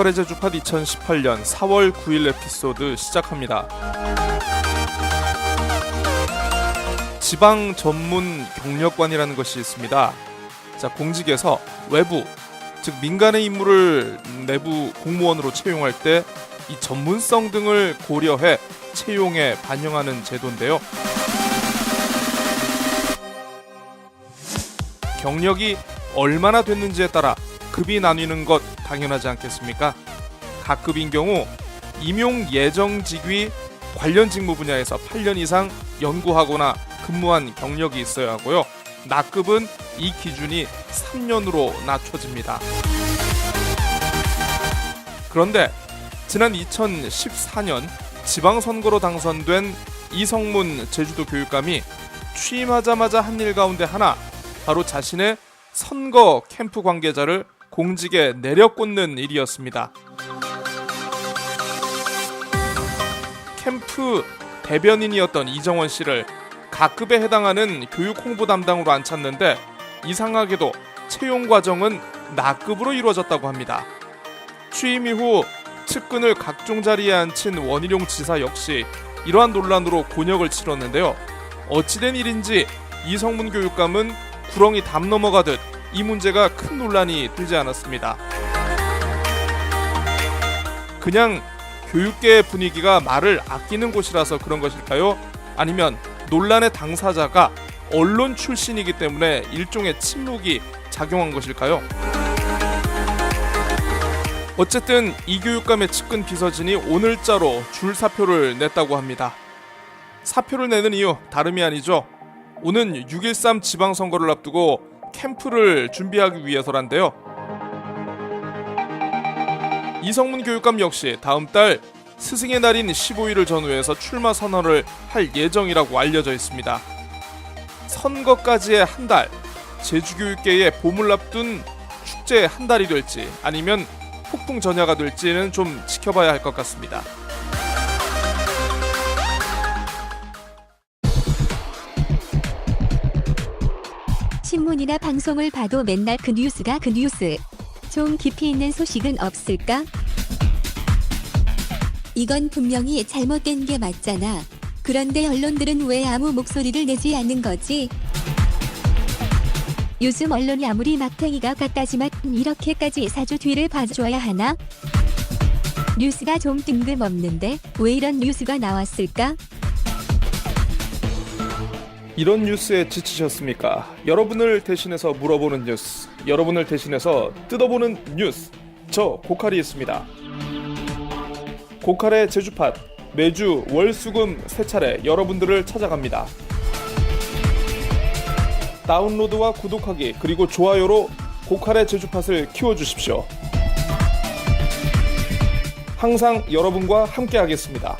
고칼의 제주팟 2018년 4월 9일 에피소드 시작합니다. 지방 전문 경력관이라는 것이 있습니다. 자, 공직에서 외부, 즉 민간의 인물을 내부 공무원으로 채용할 때 이 전문성 등을 고려해 채용에 반영하는 제도인데요. 경력이 얼마나 됐는지에 따라 급이 나뉘는 것 당연하지 않겠습니까? 각 급인 경우 임용 예정 직위 관련 직무 분야에서 8년 이상 연구하거나 근무한 경력이 있어야 하고요. 낙급은 이 기준이 3년으로 낮춰집니다. 그런데 지난 2014년 지방선거로 당선된 이성문 제주도 교육감이 취임하자마자 한 일 가운데 하나 바로 자신의 선거 캠프 관계자를 공직에 내려꽂는 일이었습니다. 캠프 대변인이었던 이정원 씨를 각급에 해당하는 교육 홍보 담당으로 앉혔는데 이상하게도 채용 과정은 나급으로 이루어졌다고 합니다. 취임 이후 측근을 각종 자리에 앉힌 원희룡 지사 역시 이러한 논란으로 곤욕을 치렀는데요. 어찌된 일인지 이성문 교육감은 구렁이 담 넘어가듯 이 문제가 큰 논란이 되지 않았습니다. 그냥 교육계의 분위기가 말을 아끼는 곳이라서 그런 것일까요? 아니면 논란의 당사자가 언론 출신이기 때문에 일종의 침묵이 작용한 것일까요? 어쨌든 이 교육감의 측근 비서진이 오늘자로 줄 사표를 냈다고 합니다. 사표를 내는 이유 다름이 아니죠. 오는 6.13 지방선거를 앞두고 캠프를 준비하기 위해서란데요. 이성문 교육감 역시 다음 달 스승의 날인 15일을 전후해서 출마 선언을 할 예정이라고 알려져 있습니다. 선거까지의 한 달, 제주교육계의 봄을 앞둔 축제의 한 달이 될지 아니면 폭풍 전야가 될지는 좀 지켜봐야 할 것 같습니다. 신문이나 방송을 봐도 맨날 그 뉴스가 그 뉴스. 좀 깊이 있는 소식은 없을까? 이건 분명히 잘못된 게 맞잖아. 그런데 언론들은 왜 아무 목소리를 내지 않는 거지? 요즘 언론이 아무리 막탱이가 같다지만 이렇게까지 사주 뒤를 봐줘야 하나? 뉴스가 좀 뜬금없는데 왜 이런 뉴스가 나왔을까? 이런 뉴스에 지치셨습니까? 여러분을 대신해서 물어보는 뉴스, 여러분을 대신해서 뜯어보는 뉴스. 저 고칼이 있습니다. 고칼의 제주팟 매주 월수금 세 차례 여러분들을 찾아갑니다. 다운로드와 구독하기 그리고 좋아요로 고칼의 제주팟을 키워주십시오. 항상 여러분과 함께하겠습니다.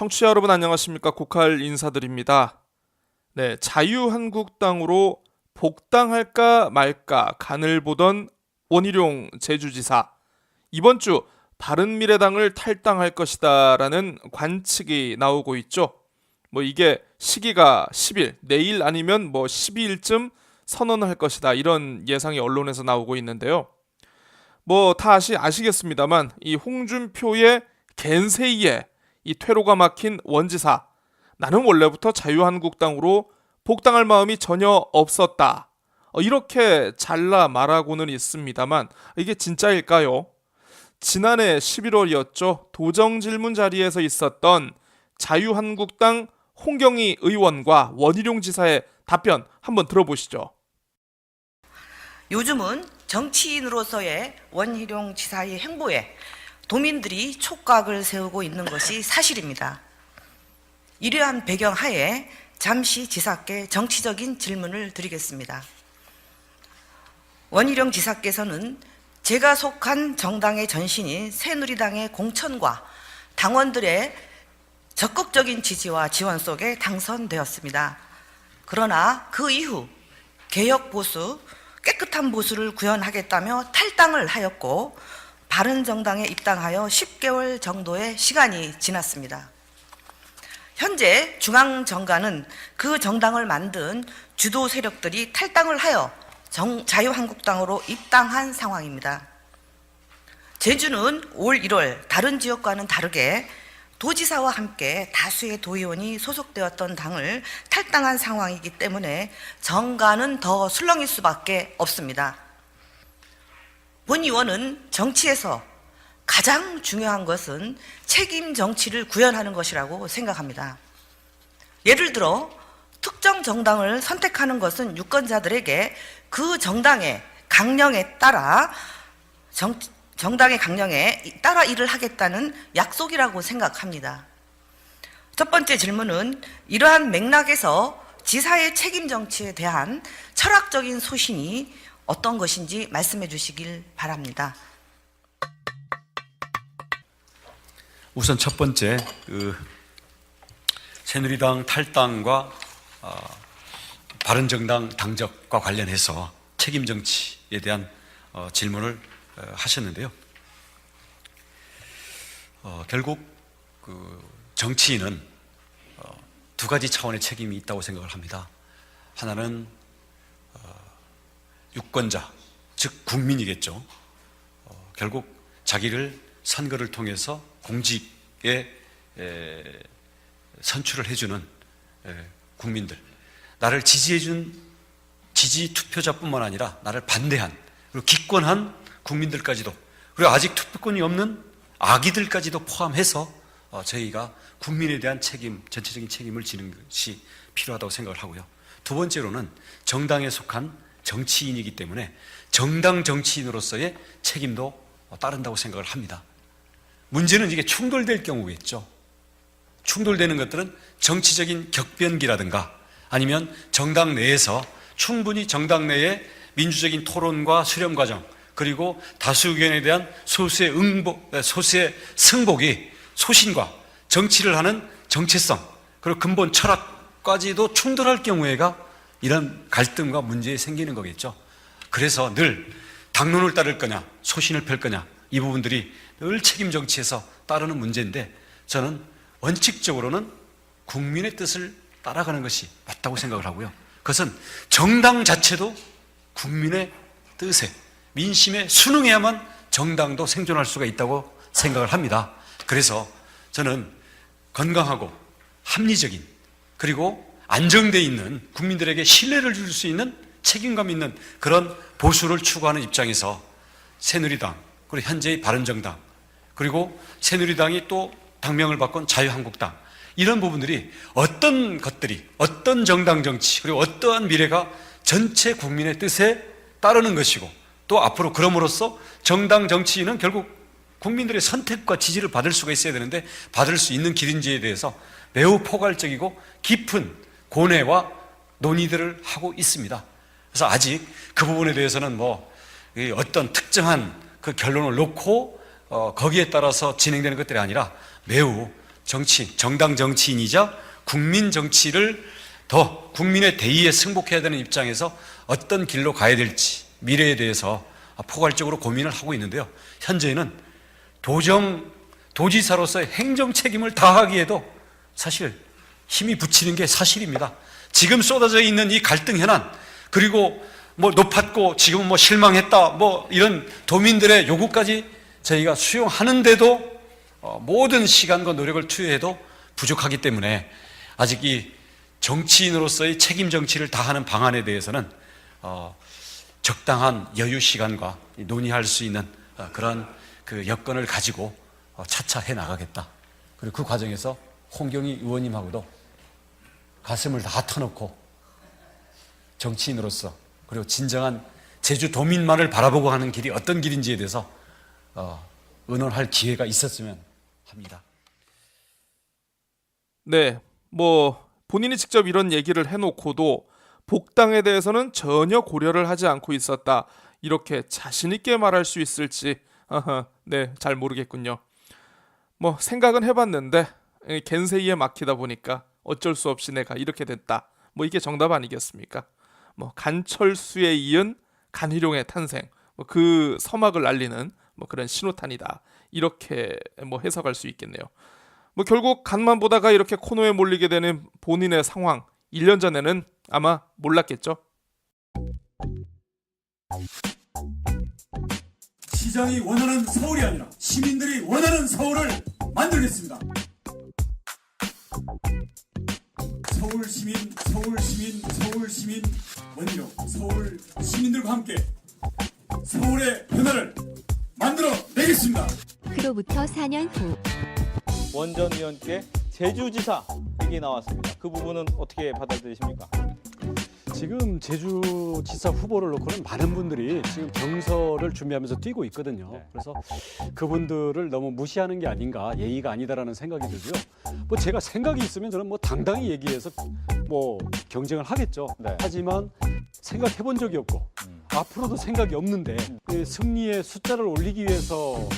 청취자 여러분 안녕하십니까 고칼 인사드립니다. 네, 자유한국당으로 복당할까 말까 간을 보던 원희룡 제주지사 이번 주 바른미래당을 탈당할 것이다라는 관측이 나오고 있죠. 뭐 이게 시기가 10일, 내일 아니면 뭐 12일쯤 선언할 것이다 이런 예상이 언론에서 나오고 있는데요. 뭐 다 아시 아시겠습니다만 이 홍준표의 겐세이에 이 퇴로가 막힌 원지사 나는 원래부터 자유한국당으로 복당할 마음이 전혀 없었다. 어, 이렇게 잘라 말하고는 있습니다만 이게 진짜일까요? 지난해 11월이었죠. 도정 질문 자리에서 있었던 자유한국당 홍경희 의원과 원희룡 지사의 답변 한번 들어보시죠. 요즘은 정치인으로서의 원희룡 지사의 행보에 도민들이 촉각을 세우고 있는 것이 사실입니다. 이러한 배경 하에 잠시 지사께 정치적인 질문을 드리겠습니다. 원희룡 지사께서는 제가 속한 정당의 전신인 새누리당의 공천과 당원들의 적극적인 지지와 지원 속에 당선되었습니다. 그러나 그 이후 개혁 보수, 깨끗한 보수를 구현하겠다며 탈당을 하였고 바른정당에 입당하여 10개월 정도의 시간이 지났습니다. 현재 중앙정가는 그 정당을 만든 주도 세력들이 탈당을 하여 정- 자유한국당으로 입당한 상황입니다. 제주는 올 1월 다른 지역과는 다르게 도지사와 함께 다수의 도의원이 소속되었던 당을 탈당한 상황이기 때문에 정가는 더 술렁일 수밖에 없습니다. 본 의원은 정치에서 가장 중요한 것은 책임 정치를 구현하는 것이라고 생각합니다. 예를 들어 특정 정당을 선택하는 것은 유권자들에게 그 정당의 강령에 따라 정, 정당의 강령에 따라 일을 하겠다는 약속이라고 생각합니다. 첫 번째 질문은 이러한 맥락에서 지사의 책임 정치에 대한 철학적인 소신이 어떤 것인지 말씀해 주시길 바랍니다. 우선 첫 번째 그 새누리당 탈당과 어, 바른정당 당적과 관련해서 책임 정치에 대한 어, 질문을 어, 하셨는데요. 어, 결국 그 정치인은 어, 두 가지 차원의 책임이 있다고 생각을 합니다. 하나는 어, 유권자, 즉 국민이겠죠. 어, 결국 자기를 선거를 통해서 공직에 에, 선출을 해주는 에, 국민들, 나를 지지해준 지지 투표자뿐만 아니라 나를 반대한 그리고 기권한 국민들까지도 그리고 아직 투표권이 없는 아기들까지도 포함해서 어, 저희가 국민에 대한 책임, 전체적인 책임을 지는 것이 필요하다고 생각을 하고요. 두 번째로는 정당에 속한 정치인이기 때문에 정당 정치인으로서의 책임도 어, 따른다고 생각을 합니다. 문제는 이게 충돌될 경우겠죠. 충돌되는 것들은 정치적인 격변기라든가 아니면 정당 내에서 충분히 정당 내에 민주적인 토론과 수렴 과정 그리고 다수 의견에 대한 소수의 응복, 소수의 승복이 소신과 정치를 하는 정체성 그리고 근본 철학까지도 충돌할 경우에가 이런 갈등과 문제에 생기는 거겠죠. 그래서 늘 당론을 따를 거냐, 소신을 펼 거냐 이 부분들이 늘 책임 정치에서 따르는 문제인데 저는 원칙적으로는 국민의 뜻을 따라가는 것이 맞다고 생각을 하고요. 그것은 정당 자체도 국민의 뜻에 민심에 순응해야만 정당도 생존할 수가 있다고 생각을 합니다. 그래서 저는 건강하고 합리적인 그리고 안정돼 있는 국민들에게 신뢰를 줄 수 있는 책임감 있는 그런 보수를 추구하는 입장에서 새누리당 그리고 현재의 바른정당 그리고 새누리당이 또 당명을 바꾼 자유한국당 이런 부분들이 어떤 것들이 어떤 정당 정치 그리고 어떠한 미래가 전체 국민의 뜻에 따르는 것이고 또 앞으로 그럼으로써 정당 정치인은 결국 국민들의 선택과 지지를 받을 수가 있어야 되는데 받을 수 있는 길인지에 대해서 매우 포괄적이고 깊은 고뇌와 논의들을 하고 있습니다. 그래서 아직 그 부분에 대해서는 뭐 어떤 특정한 그 결론을 놓고 어 거기에 따라서 진행되는 것들이 아니라 매우 정치, 정당 정치인이자 국민 정치를 더 국민의 대의에 승복해야 되는 입장에서 어떤 길로 가야 될지 미래에 대해서 포괄적으로 고민을 하고 있는데요. 현재는 도정 도지사로서의 행정 책임을 다하기에도 사실 힘이 붙이는 게 사실입니다. 지금 쏟아져 있는 이 갈등 현안 그리고 뭐 높았고 지금 뭐 실망했다 뭐 이런 도민들의 요구까지 저희가 수용하는데도 어, 모든 시간과 노력을 투여해도 부족하기 때문에 아직 이 정치인으로서의 책임 정치를 다하는 방안에 대해서는 어, 적당한 여유 시간과 논의할 수 있는 어, 그런 그 여건을 가지고 어, 차차 해 나가겠다. 그리고 그 과정에서 홍경희 의원님하고도 가슴을 다 터놓고 정치인으로서 그리고 진정한 제주 도민만을 바라보고 하는 길이 어떤 길인지에 대해서 어, 의논할 기회가 있었으면 합니다. 네, 뭐 본인이 직접 이런 얘기를 해놓고도 복당에 대해서는 전혀 고려를 하지 않고 있었다. 이렇게 자신 있게 말할 수 있을지, 아하, 네, 잘 모르겠군요. 뭐 생각은 해봤는데 에, 겐세이에 막히다 보니까 어쩔 수 없이 내가 이렇게 됐다. 뭐 이게 정답 아니겠습니까? 뭐 간철수에 이은 간희룡의 탄생, 뭐 그 서막을 알리는 뭐 그런 신호탄이다. 이렇게 뭐 해석할 수 있겠네요. 뭐 결국 간만 보다가 이렇게 코너에 몰리게 되는 본인의 상황 1년 전에는 아마 몰랐겠죠. 시장이 원하는 서울이 아니라 시민들이 원하는 서울을 만들겠습니다. 서울 시민, 서울 시민, 서울 시민, 원희룡, 서울 시민들과 함께 서울의 변화를 만들어 내겠습니다. 그로부터 4년 후 원전 의원께 제주지사 얘기 나왔습니다. 그 부분은 어떻게 받아들이십니까? 지금 제주지사 후보를 놓고는 많은 분들이 지금 경서를 준비하면서 뛰고 있거든요. 네. 그래서 그분들을 너무 무시하는 게 아닌가, 예의가 아니다라는 생각이 들고요. 뭐 제가 생각이 있으면 저는 뭐 당당히 얘기해서 뭐 경쟁을 하겠죠. 네. 하지만 생각해 본 적이 없고 음. 앞으로도 생각이 없는데 그 승리의 숫자를 올리기 위해서 어,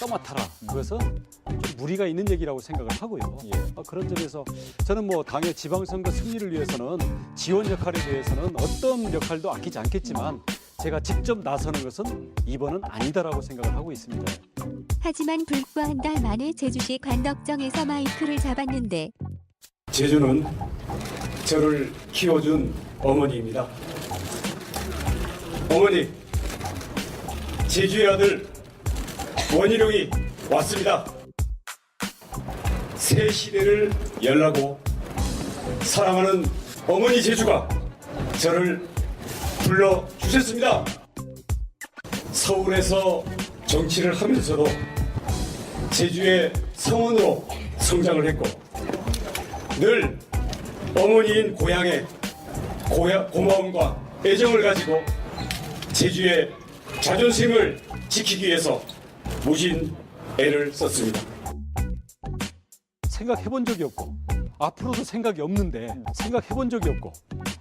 떠맡아라. 그것은 좀 무리가 있는 얘기라고 생각을 하고요. 예. 어, 그런 점에서 저는 뭐 당의 지방선거 승리를 위해서는 지원 역할에 대해서는 어떤 역할도 아끼지 않겠지만 제가 직접 나서는 것은 이번은 아니다라고 생각을 하고 있습니다. 하지만 불과 한 달 만에 제주시 관덕정에서 마이크를 잡았는데 제주는 저를 키워준 어머니입니다. 어머니, 제주의 아들 원희룡이 왔습니다. 새 시대를 열라고 사랑하는 어머니 제주가 저를 불러 주셨습니다. 서울에서 정치를 하면서도 제주의 성원으로 성장을 했고 늘 어머니인 고향에 고야, 고마움과 애정을 가지고 제주의 자존심을 지키기 위해서 무신 애를 썼습니다. 생각해 본 적이 없고 앞으로도 생각이 없는데 생각해 본 적이 없고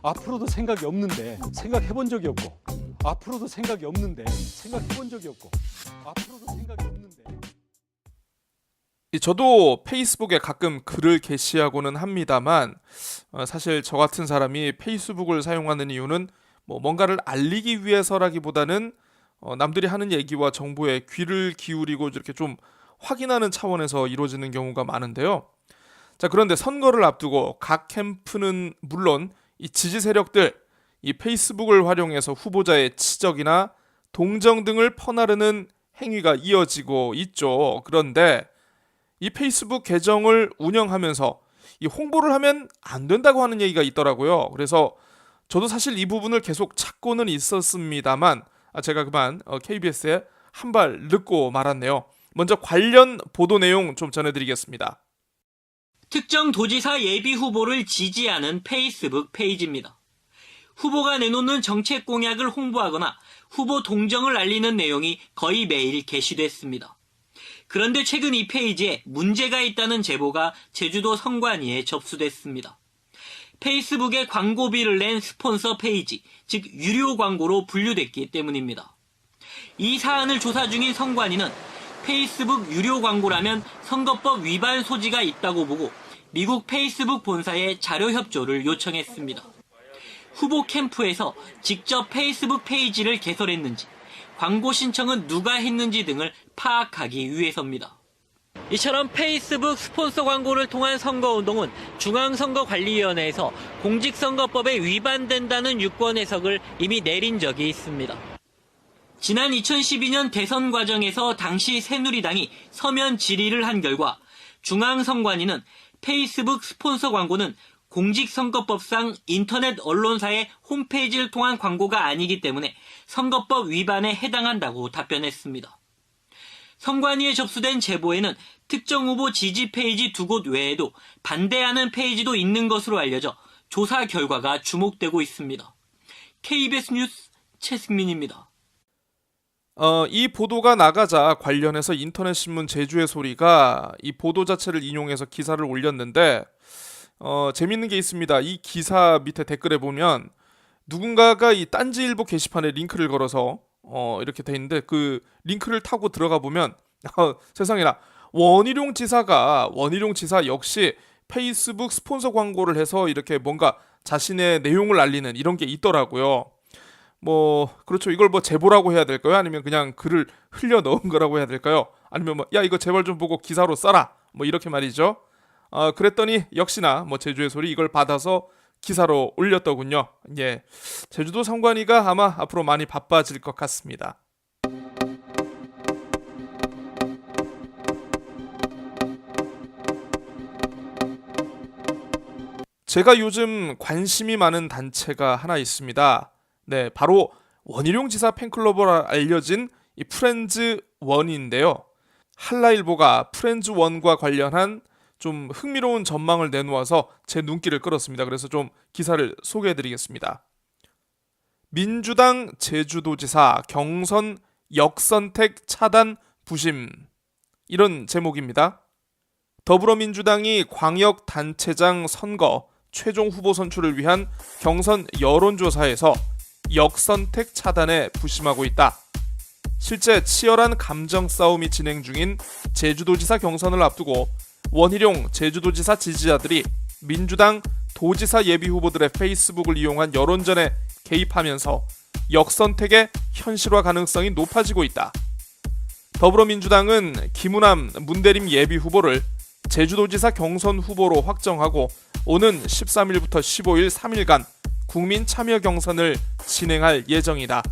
앞으로도 생각이 없는데 생각해 본 적이 없고 앞으로도 생각이 없는데 생각해 본 적이 없고 앞으로도 생각이 없는데 이 저도 페이스북에 가끔 글을 게시하고는 합니다만 어, 사실 저 같은 사람이 페이스북을 사용하는 이유는 뭐 뭔가를 알리기 위해서라기보다는 어, 남들이 하는 얘기와 정보에 귀를 기울이고 이렇게 좀 확인하는 차원에서 이루어지는 경우가 많은데요. 자 그런데 선거를 앞두고 각 캠프는 물론 이 지지 세력들 이 페이스북을 활용해서 후보자의 치적이나 동정 등을 퍼나르는 행위가 이어지고 있죠. 그런데 이 페이스북 계정을 운영하면서 이 홍보를 하면 안 된다고 하는 얘기가 있더라고요. 그래서 저도 사실 이 부분을 계속 찾고는 있었습니다만 아, 제가 그만 KBS에 한 발 늦고 말았네요. 먼저 관련 보도 내용 좀 전해드리겠습니다. 특정 도지사 예비 후보를 지지하는 페이스북 페이지입니다. 후보가 내놓는 정책 공약을 홍보하거나 후보 동정을 알리는 내용이 거의 매일 게시됐습니다. 그런데 최근 이 페이지에 문제가 있다는 제보가 제주도 성관위에 접수됐습니다. 페이스북에 광고비를 낸 스폰서 페이지, 즉 유료 광고로 분류됐기 때문입니다. 이 사안을 조사 중인 성관위는 페이스북 유료 광고라면 선거법 위반 소지가 있다고 보고 미국 페이스북 본사에 자료 협조를 요청했습니다. 후보 캠프에서 직접 페이스북 페이지를 개설했는지, 광고 신청은 누가 했는지 등을 파악하기 위해서입니다. 이처럼 페이스북 스폰서 광고를 통한 선거운동은 중앙선거관리위원회에서 공직선거법에 위반된다는 유권 해석을 이미 내린 적이 있습니다. 지난 2012년 대선 과정에서 당시 새누리당이 서면 질의를 한 결과 중앙선관위는 페이스북 스폰서 광고는 공직선거법상 인터넷 언론사의 홈페이지를 통한 광고가 아니기 때문에 선거법 위반에 해당한다고 답변했습니다. 선관위에 접수된 제보에는 특정 후보 지지 페이지 두 곳 외에도 반대하는 페이지도 있는 것으로 알려져 조사 결과가 주목되고 있습니다. KBS 뉴스 최승민입니다. 어, 이 보도가 나가자 관련해서 인터넷 신문 제주의 소리가 이 보도 자체를 인용해서 기사를 올렸는데 어, 재밌는 게 있습니다. 이 기사 밑에 댓글에 보면 누군가가 이 딴지일보 게시판에 링크를 걸어서 어, 이렇게 돼 있는데 그 링크를 타고 들어가 보면 어, 세상에나 원희룡 지사가 원희룡 지사 역시 페이스북 스폰서 광고를 해서 이렇게 뭔가 자신의 내용을 알리는 이런 게 있더라고요. 뭐 그렇죠. 이걸 뭐 제보라고 해야 될까요? 아니면 그냥 글을 흘려 넣은 거라고 해야 될까요? 아니면 뭐 야 이거 제발 좀 보고 기사로 써라. 뭐 이렇게 말이죠. 어, 그랬더니 역시나 뭐 제주의 소리 이걸 받아서 기사로 올렸더군요. 예. 제주도 성관이가 아마 앞으로 많이 바빠질 것 같습니다. 제가 요즘 관심이 많은 단체가 하나 있습니다. 네, 바로 원희룡 지사 팬클럽으로 알려진 이 프렌즈 원인데요. 한라일보가 프렌즈 원과 관련한 좀 흥미로운 전망을 내놓아서 제 눈길을 끌었습니다. 그래서 좀 기사를 소개해드리겠습니다. 민주당 제주도지사 경선 역선택 차단 부심 이런 제목입니다. 더불어민주당이 광역단체장 선거 최종 후보 선출을 위한 경선 여론조사에서 역선택 차단에 부심하고 있다. 실제 치열한 감정 싸움이 진행 중인 제주도지사 경선을 앞두고 원희룡 제주도지사 지지자들이 민주당 도지사 예비 후보들의 페이스북을 이용한 여론전에 개입하면서 역선택의 현실화 가능성이 높아지고 있다. 더불어민주당은 김우남 문대림 예비 후보를 제주도지사 경선 후보로 확정하고 오는 13일부터 15일 3일간 국민 참여 경선을 진행할 예정이다.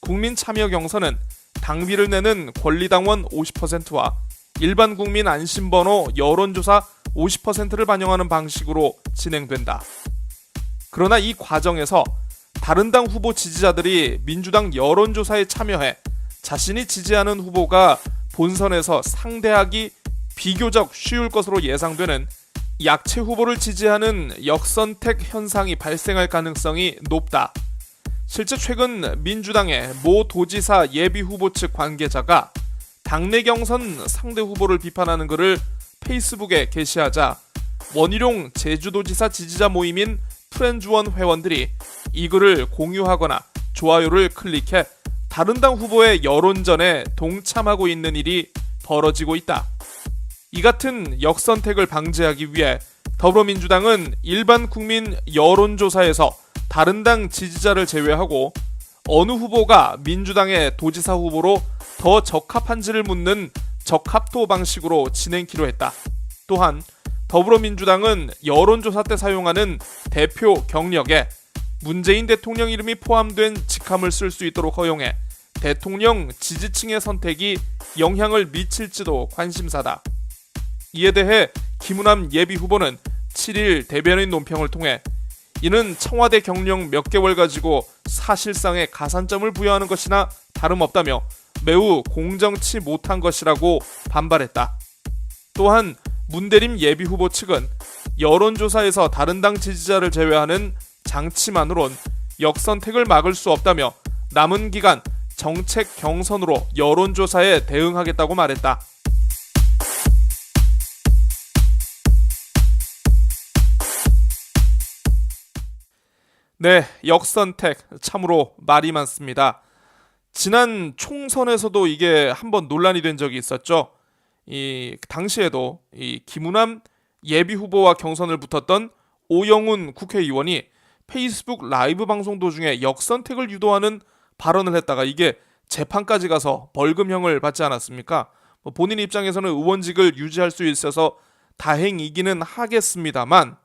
국민 참여 경선은 당비를 내는 권리당원 50%와 일반 국민 안심번호 여론조사 50%를 반영하는 방식으로 진행된다. 그러나 이 과정에서 다른 당 후보 지지자들이 민주당 여론조사에 참여해 자신이 지지하는 후보가 본선에서 상대하기 비교적 쉬울 것으로 예상되는 약체 후보를 지지하는 역선택 현상이 발생할 가능성이 높다. 실제 최근 민주당의 모 도지사 예비 후보 측 관계자가 당내 경선 상대 후보를 비판하는 글을 페이스북에 게시하자 원희룡 제주도지사 지지자 모임인 프렌즈원 회원들이 이 글을 공유하거나 좋아요를 클릭해 다른 당 후보의 여론전에 동참하고 있는 일이 벌어지고 있다. 이 같은 역선택을 방지하기 위해 더불어민주당은 일반 국민 여론조사에서 다른 당 지지자를 제외하고 어느 후보가 민주당의 도지사 후보로 더 적합한지를 묻는 적합도 방식으로 진행키로 했다. 또한 더불어민주당은 여론조사 때 사용하는 대표 경력에 문재인 대통령 이름이 포함된 직함을 쓸 수 있도록 허용해 대통령 지지층의 선택이 영향을 미칠지도 관심사다. 이에 대해 김우남 예비 후보는 7일 대변인 논평을 통해 이는 청와대 경력 몇 개월 가지고 사실상의 가산점을 부여하는 것이나 다름없다며 매우 공정치 못한 것이라고 반발했다. 또한 문대림 예비 후보 측은 여론조사에서 다른 당 지지자를 제외하는 장치만으론 역선택을 막을 수 없다며 남은 기간 정책 경선으로 여론조사에 대응하겠다고 말했다. 네, 역선택 참으로 말이 많습니다. 지난 총선에서도 이게 한번 논란이 된 적이 있었죠. 이 당시에도 이 김우남 예비 후보와 경선을 붙었던 오영훈 국회의원이 페이스북 라이브 방송 도중에 역선택을 유도하는 발언을 했다가 이게 재판까지 가서 벌금형을 받지 않았습니까? 뭐 본인 입장에서는 의원직을 유지할 수 있어서 다행이기는 하겠습니다만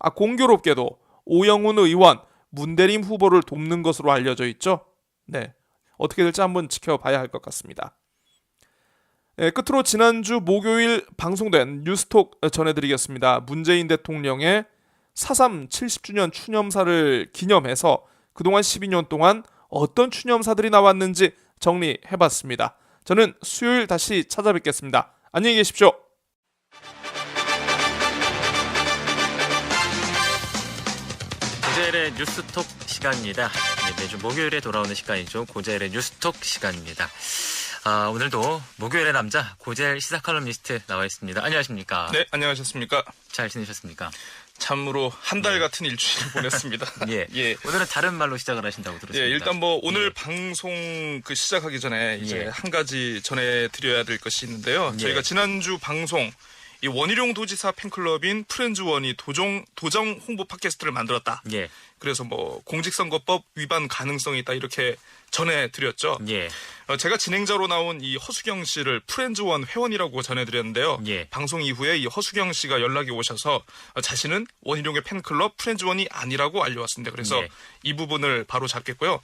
아 공교롭게도 오영훈 의원 문대림 후보를 돕는 것으로 알려져 있죠. 네. 어떻게 될지 한번 지켜봐야 할 것 같습니다. 예, 끝으로 지난주 목요일 방송된 뉴스톡 전해드리겠습니다. 문재인 대통령의 4.3 70주년 추념사를 기념해서 그동안 12년 동안 어떤 추념사들이 나왔는지 정리해봤습니다. 저는 수요일 다시 찾아뵙겠습니다. 안녕히 계십시오. 고재일의 뉴스톡 시간입니다. 네, 매주 목요일에 돌아오는 시간이죠. 고재일의 뉴스톡 시간입니다. 아, 오늘도 목요일의 남자 고재일 시사 칼럼니스트 나와 있습니다. 안녕하십니까? 네, 안녕하셨습니까? 잘 지내셨습니까? 참으로 한 달 같은 일주일을 보냈습니다. 예. 예. 오늘은 다른 말로 시작을 하신다고 들었습니다. 예, 일단 뭐 오늘 예. 방송 그 시작하기 전에 이제 예. 한 가지 전해 드려야 될 것이 있는데요. 예. 저희가 지난주 방송 이 원희룡 도지사 팬클럽인 프렌즈원이 도정 도정 홍보 팟캐스트를 만들었다. 예. 그래서 뭐 공직선거법 위반 가능성이 있다 이렇게 전해드렸죠. 예. 어, 제가 진행자로 나온 이 허수경 씨를 프렌즈원 회원이라고 전해드렸는데요. 예. 방송 이후에 이 허수경 씨가 연락이 오셔서 어, 자신은 원희룡의 팬클럽 프렌즈원이 아니라고 알려왔습니다. 그래서 예. 이 부분을 바로 잡겠고요.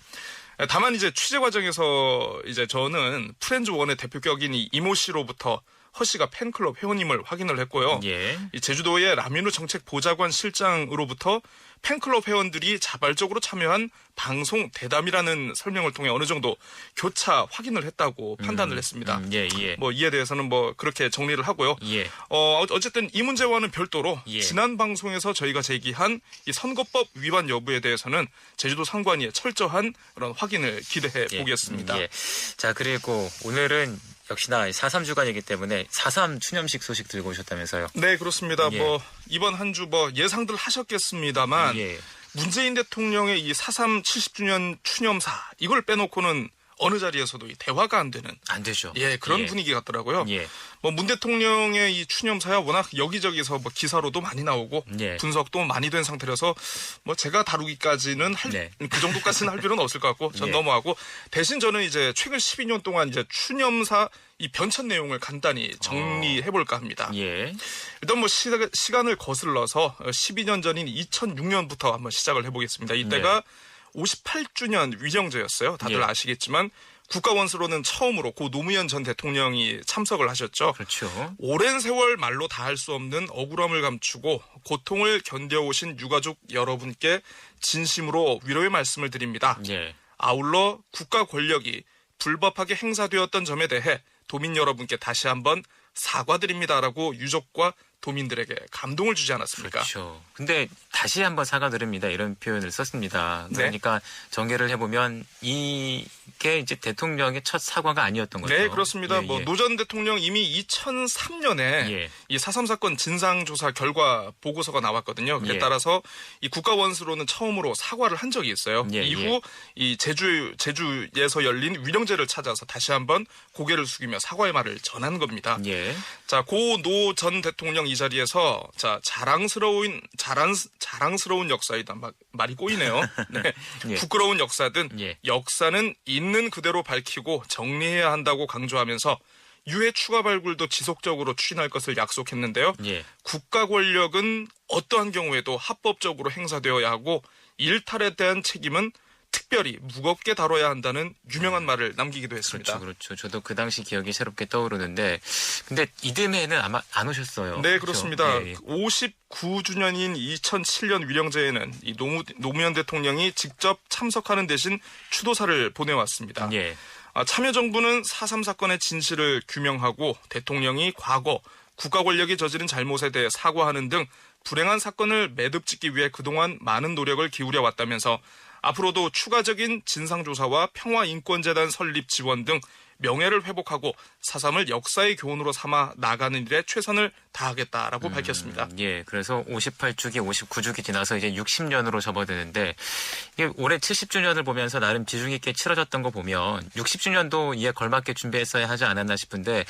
에, 다만 이제 취재 과정에서 이제 저는 프렌즈원의 대표격인 이 이모 씨로부터 허 씨가 팬클럽 회원임을 확인을 했고요. 예. 이 제주도의 라민우 정책 보좌관 실장으로부터 팬클럽 회원들이 자발적으로 참여한 방송 대담이라는 설명을 통해 어느 정도 교차 확인을 했다고 판단을 했습니다. 음, 예, 예. 뭐 이에 대해서는 뭐 그렇게 정리를 하고요. 예. 어 어쨌든 이 문제와는 별도로 예. 지난 방송에서 저희가 제기한 이 선거법 위반 여부에 대해서는 제주도 상관위의 철저한 그런 확인을 기대해 예. 보겠습니다. 음, 예. 자, 그리고 오늘은 역시나 4.3 주간이기 때문에 4.3 추념식 소식 들고 오셨다면서요. 네 그렇습니다. 예. 뭐 이번 한 주 뭐 예상들 하셨겠습니다만 예. 문재인 대통령의 이 4.3 70주년 추념사 이걸 빼놓고는 어느 자리에서도 이 대화가 안 되는 안 되죠. 예 그런 예. 분위기 같더라고요. 예. 뭐문 대통령의 이 추념 사야 워낙 여기저기서 뭐 기사로도 많이 나오고 예. 분석도 많이 된 상태라서 뭐 제가 다루기까지는 할그 네. 정도까지는 할 필요는 없을 것 같고 전 예. 넘어가고 대신 저는 이제 최근 12년 동안 이제 추념사 이 변천 내용을 간단히 정리해 볼까 합니다. 예. 일단 뭐 시, 시간을 거슬러서 12년 전인 2006년부터 한번 시작을 해보겠습니다. 이때가 58주년 위정제였어요. 다들 예. 아시겠지만 국가 원수로는 처음으로 고 노무현 전 대통령이 참석을 하셨죠. 그렇죠. 오랜 세월 말로 다 할 수 없는 억울함을 감추고 고통을 견뎌오신 유가족 여러분께 진심으로 위로의 말씀을 드립니다. 예. 아울러 국가 권력이 불법하게 행사되었던 점에 대해 도민 여러분께 다시 한번 사과드립니다라고 유족과 도민들에게 감동을 주지 않았습니까? 그렇죠. 근데 다시 한번 사과드립니다. 이런 표현을 썼습니다. 네. 그러니까 전개를 해보면 이게 이제 대통령의 첫 사과가 아니었던 거죠. 네, 그렇습니다. 예, 뭐 예. 노전 대통령 이미 2003년에 예. 이 사삼 사건 진상 조사 결과 보고서가 나왔거든요. 그에 예. 따라서 이 국가 원수로는 처음으로 사과를 한 적이 있어요. 예, 이후 이 제주 제주에서 열린 위령제를 찾아서 다시 한번 고개를 숙이며 사과의 말을 전한 겁니다. 예. 자, 고 노 전 대통령 이 자리에서 자 자랑스러운 자랑 자랑스러운 역사이다. 막 말이 꼬이네요. 네. 예. 부끄러운 역사든 예. 역사는 있는 그대로 밝히고 정리해야 한다고 강조하면서 유해 추가 발굴도 지속적으로 추진할 것을 약속했는데요. 예. 국가 권력은 어떠한 경우에도 합법적으로 행사되어야 하고 일탈에 대한 책임은 특별히 무겁게 다뤄야 한다는 유명한 말을 남기기도 했습니다. 그렇죠, 그렇죠. 저도 그 당시 기억이 새롭게 떠오르는데, 근데 이듬해는 아마 안 오셨어요. 네, 그렇죠? 그렇습니다. 예, 예. 59주년인 2007년 위령제에는 이 노무, 노무현 대통령이 직접 참석하는 대신 추도사를 보내왔습니다. 예. 아, 참여정부는 4.3 사건의 진실을 규명하고 대통령이 과거 국가 권력이 저지른 잘못에 대해 사과하는 등 불행한 사건을 매듭짓기 위해 그동안 많은 노력을 기울여 왔다면서 앞으로도 추가적인 진상조사와 평화인권재단 설립 지원 등 명예를 회복하고 4.3을 역사의 교훈으로 삼아 나가는 일에 최선을 다하겠다라고 밝혔습니다. 예, 그래서 58주기, 59주기 지나서 이제 60년으로 접어드는데 이게 올해 70주년을 보면서 나름 비중 있게 치러졌던 거 보면 60주년도 이에 걸맞게 준비했어야 하지 않았나 싶은데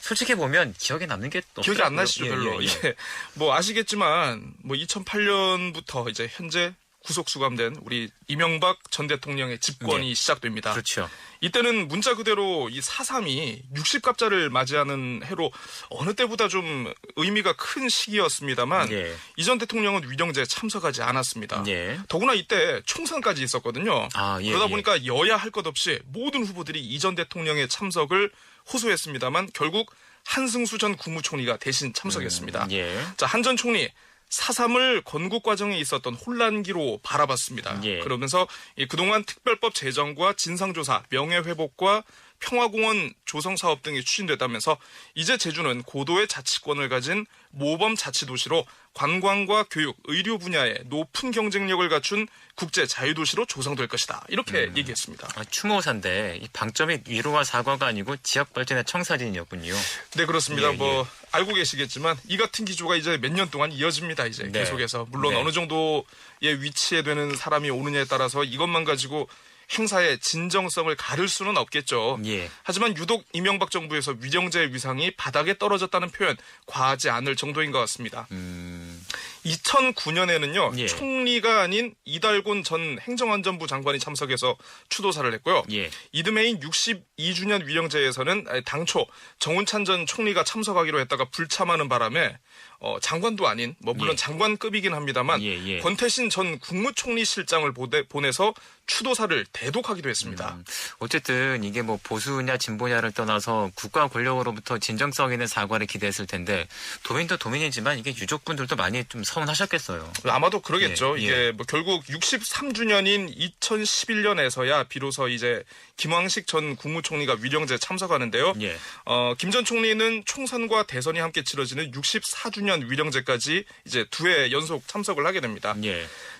솔직히 보면 기억에 남는 게 없더라고요. 기억이 안 나시죠, 예, 별로. 예, 예. 예. 뭐 아시겠지만 뭐 2008년부터 이제 현재 구속 수감된 우리 이명박 전 대통령의 집권이 예. 시작됩니다. 그렇죠. 이때는 문자 그대로 이 4.3이 60갑자를 맞이하는 해로 어느 때보다 좀 의미가 큰 시기였습니다만 예. 이전 대통령은 위령제에 참석하지 않았습니다. 예. 더구나 이때 총선까지 있었거든요. 아, 예, 그러다 예. 보니까 여야 할 것 없이 모든 후보들이 이전 대통령의 참석을 호소했습니다만 결국 한승수 전 국무총리가 대신 참석했습니다. 예. 자, 한 전 총리 4.3을 건국 과정에 있었던 혼란기로 바라봤습니다. 예. 그러면서 이 그동안 특별법 제정과 진상조사, 명예회복과 평화공원 조성 사업 등이 추진되다면서 이제 제주는 고도의 자치권을 가진 모범 자치도시로 관광과 교육, 의료 분야에 높은 경쟁력을 갖춘 국제 자유도시로 조성될 것이다. 이렇게 음. 얘기했습니다. 아, 추모사인데 이 방점이 위로와 사과가 아니고 지역 발전의 청사진이었군요. 네 그렇습니다. 예, 뭐 알고 계시겠지만 이 같은 기조가 이제 몇 년 동안 이어집니다. 이제 네. 계속해서 물론 네. 어느 정도의 위치에 되는 사람이 오느냐에 따라서 이것만 가지고 행사의 진정성을 가를 수는 없겠죠. 예. 하지만 유독 이명박 정부에서 위령제의 위상이 바닥에 떨어졌다는 표현 과하지 않을 정도인 것 같습니다. 음, 2009년에는요 예. 총리가 아닌 이달곤 전 행정안전부 장관이 참석해서 추도사를 했고요. 예. 이듬해인 62주년 위령제에서는 당초 정운찬 전 총리가 참석하기로 했다가 불참하는 바람에 어, 장관도 아닌 뭐 물론 예. 장관급이긴 합니다만 예, 예. 권태신 전 국무총리 실장을 보내, 보내서 추도사를 대독하기도 했습니다. 음, 어쨌든 이게 뭐 보수냐 진보냐를 떠나서 국가 권력으로부터 진정성 있는 사과를 기대했을 텐데 도민도 도민이지만 이게 유족분들도 많이 좀 서운하셨겠어요. 아마도 그러겠죠. 예, 이게 뭐 결국 63주년인 2011년에서야 비로소 이제 김황식 전 국무총리가 위령제 참석하는데요. 예. 어, 김 전 총리는 총선과 대선이 함께 치러지는 64주년 위령제까지 이제 두 해 연속 참석을 하게 됩니다.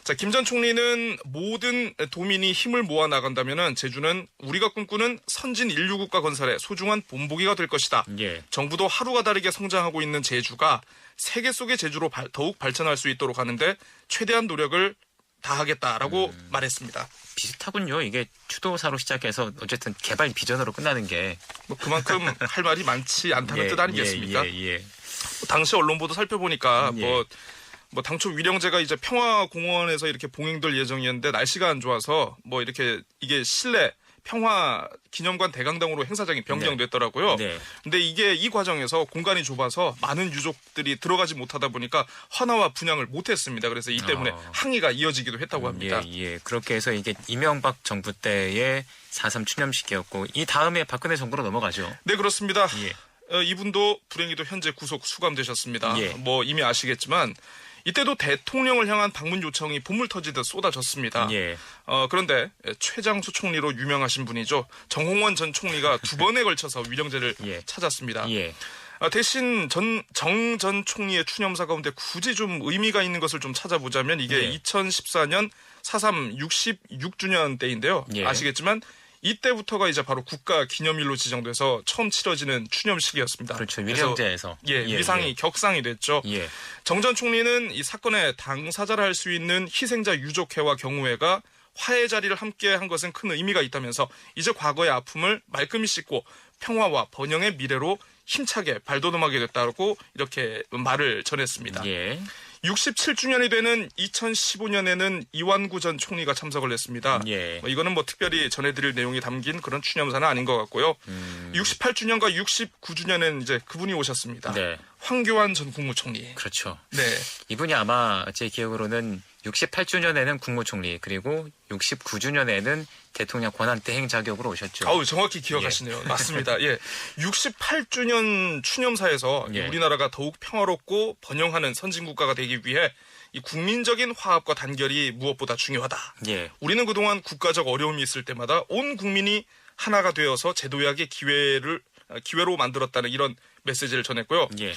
예. 자, 김 전 총리는 모든 도민이 힘을 모아 나간다면은 제주는 우리가 꿈꾸는 선진 인류 국가 건설의 소중한 본보기가 될 것이다. 예. 정부도 하루가 다르게 성장하고 있는 제주가 세계 속의 제주로 발- 더욱 발전할 수 있도록 하는데 최대한 노력을 다하겠다라고 음. 말했습니다. 비슷하군요. 이게 추도사로 시작해서 어쨌든 개발 비전으로 끝나는 게 뭐 그만큼 할 말이 많지 않다는 뜻 아니겠습니까? 예, 예, 예. 당시 언론 보도 살펴보니까 예. 뭐, 뭐 당초 위령제가 이제 평화공원에서 이렇게 봉행될 예정이었는데 날씨가 안 좋아서 뭐 이렇게 이게 실내 평화 기념관 대강당으로 행사장이 변경됐더라고요. 네. 근데 이게 이 과정에서 공간이 좁아서 많은 유족들이 들어가지 못하다 보니까 헌화와 분양을 못했습니다. 그래서 이 때문에 어. 항의가 이어지기도 했다고 합니다. 예, 예. 그렇게 해서 이게 이명박 정부 때의 4.3 추념식이었고 이 다음에 박근혜 정부로 넘어가죠. 네 그렇습니다. 예. 어, 이분도 불행히도 현재 구속 수감되셨습니다. 예. 뭐 이미 아시겠지만 이때도 대통령을 향한 방문 요청이 보물 터지듯 쏟아졌습니다. 예. 어, 그런데 최장수 총리로 유명하신 분이죠. 정홍원 전 총리가 두 번에 걸쳐서 위령제를 예. 찾았습니다. 예. 아, 대신 전, 정 전 총리의 추념사 가운데 굳이 좀 의미가 있는 것을 좀 찾아보자면 이게 예. 2014년 4.3 66주년 때인데요. 예. 아시겠지만 이때부터가 이제 바로 국가 기념일로 지정돼서 처음 치러지는 추념식이었습니다. 그렇죠. 위령제에서. 예, 위상이 격상이 됐죠. 예. 정전 총리는 이 사건의 당사자를 할 수 있는 희생자 유족회와 경우회가 화해 자리를 함께 한 것은 큰 의미가 있다면서 이제 과거의 아픔을 말끔히 씻고 평화와 번영의 미래로 힘차게 발돋움하게 됐다고 이렇게 말을 전했습니다. 예. 67주년이 되는 2015년에는 이완구 전 총리가 참석을 했습니다. 예. 뭐 이거는 뭐 특별히 전해드릴 내용이 담긴 그런 추념사는 아닌 것 같고요. 음, 68주년과 69주년에는 이제 그분이 오셨습니다. 네. 황교안 전 국무총리. 그렇죠. 네. 이분이 아마 제 기억으로는 68주년에는 국무총리 그리고 69주년에는 대통령 권한대행 자격으로 오셨죠. 아우 정확히 기억하시네요. 맞습니다. 예. 68주년 추념사에서 이 예. 우리나라가 더욱 평화롭고 번영하는 선진 국가가 되기 위해 이 국민적인 화합과 단결이 무엇보다 중요하다. 예. 우리는 그동안 국가적 어려움이 있을 때마다 온 국민이 하나가 되어서 제도약의 기회를 아, 기회로 만들었다는 이런 메시지를 전했고요. 예.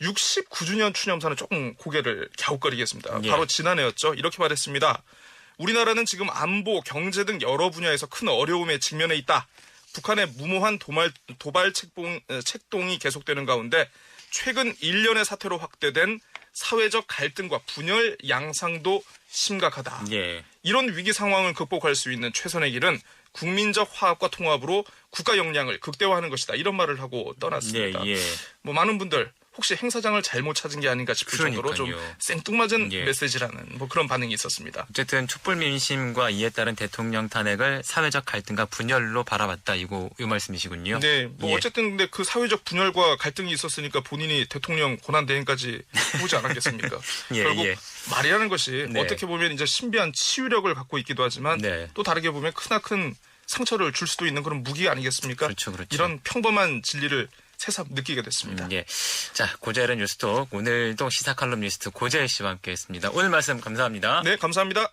69주년 추념사는 조금 고개를 갸웃거리겠습니다. 예. 바로 지난해였죠. 이렇게 말했습니다. 우리나라는 지금 안보, 경제 등 여러 분야에서 큰 어려움에 직면해 있다. 북한의 무모한 도말, 도발 책봉, 에, 책동이 계속되는 가운데 최근 1년의 사태로 확대된 사회적 갈등과 분열 양상도 심각하다. 예. 이런 위기 상황을 극복할 수 있는 최선의 길은 국민적 화합과 통합으로 국가 역량을 극대화하는 것이다. 이런 말을 하고 떠났습니다. 예, 예. 뭐 많은 분들 혹시 행사장을 잘못 찾은 게 아닌가 싶을 정도로 좀 그러니까요. 생뚱맞은 예. 메시지라는 뭐 그런 반응이 있었습니다. 어쨌든 촛불 민심과 이에 따른 대통령 탄핵을 사회적 갈등과 분열로 바라봤다 이거 이 말씀이시군요. 네, 뭐 예. 어쨌든 근데 그 사회적 분열과 갈등이 있었으니까 본인이 대통령 권한 대행까지 해보지 않았겠습니까? 예, 결국 예. 말이라는 것이 네. 어떻게 보면 이제 신비한 치유력을 갖고 있기도 하지만 네. 또 다르게 보면 크나큰 상처를 줄 수도 있는 그런 무기 아니겠습니까? 그렇죠, 그렇죠. 이런 평범한 진리를 새삼 느끼게 됐습니다. 음, 예. 자, 고재일의 뉴스톡 오늘도 시사 칼럼니스트 고재일 씨와 함께했습니다. 오늘 말씀 감사합니다. 네, 감사합니다.